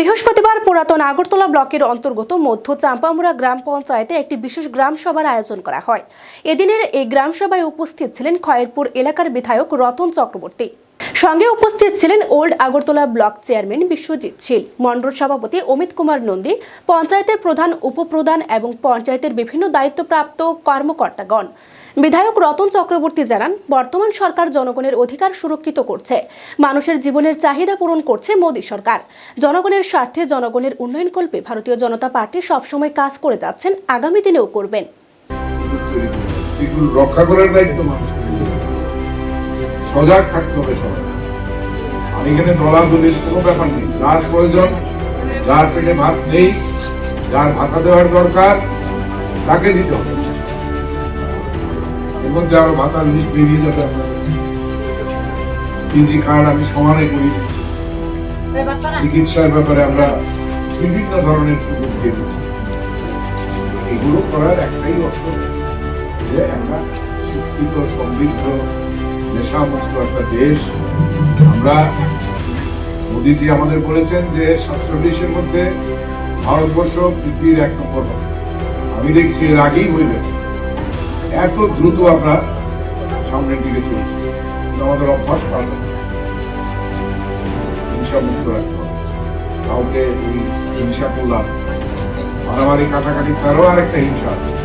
বৃহস্পতিবার পুরাতন আগরতলা ব্লকের অন্তর্গত মধ্য চাম্পামুড়া গ্রাম পঞ্চায়েতে একটি বিশেষ গ্রাম সভার আয়োজন করা হয়। এদিনের এই গ্রাম সভায় উপস্থিত ছিলেন খয়েরপুর এলাকার বিধায়ক রতন চক্রবর্তী। সঙ্গে উপস্থিত ছিলেন old Agartala block chairman Biswajit Shil, মণ্ডল সভাপতি অমিত কুমার নন্দী, পঞ্চায়েতের প্রধান উপপ্রধান এবং পঞ্চায়েতের বিভিন্ন দায়িত্বপ্রাপ্ত কর্মকর্তাগণ। বিধায়ক রতন চক্রবর্তী জানান, বর্তমান সরকার জনগণের অধিকার সুরক্ষিত করছে। মানুষের জীবনের চাহিদা পূরণ করছে মোদী সরকার। জনগণের স্বার্থে জনগণের উন্নয়নকল্পে ভারতীয় জনতা পার্টি সবসময় কাজ করে যাচ্ছেন, আগামী দিনেও করবেন। সজাগ থাকতে হবে সবাই। এখানে দলাদলির কোনো ব্যাপার নেই। যার প্রয়োজন যার পেটে ভাত নেই যার ভাতা দেওয়ার দরকার তাকে দিতে হবে। এর মধ্যে আরও ভাতার লিস্ট বেরিয়ে যাবে পিজি কার্ড আমি সমানে করি। চিকিৎসার ব্যাপারে আমরা বিভিন্ন ধরনের সুযোগ দিয়ে দিচ্ছি। এগুলো করার একটাই অর্থ যে একটা শিক্ষিত সমৃদ্ধ নেশামুক্ত একটা দেশ। আমরা মোদীজি আমাদের বলেছেন যে সাতচল্লিশের মধ্যে ভারতবর্ষ পৃথিবীর এক নম্বর আমি দেখছি এর আগেই হইলে এত দ্রুত আমরা সামনের দিকে চলছি। আমাদের অভ্যাস ভালো। হিংসা মুক্ত রাখতে হবে। কাউকে হিংসা করলাম। মারামারি, কাটাকাটি তারও আরেকটা হিংসা আছে।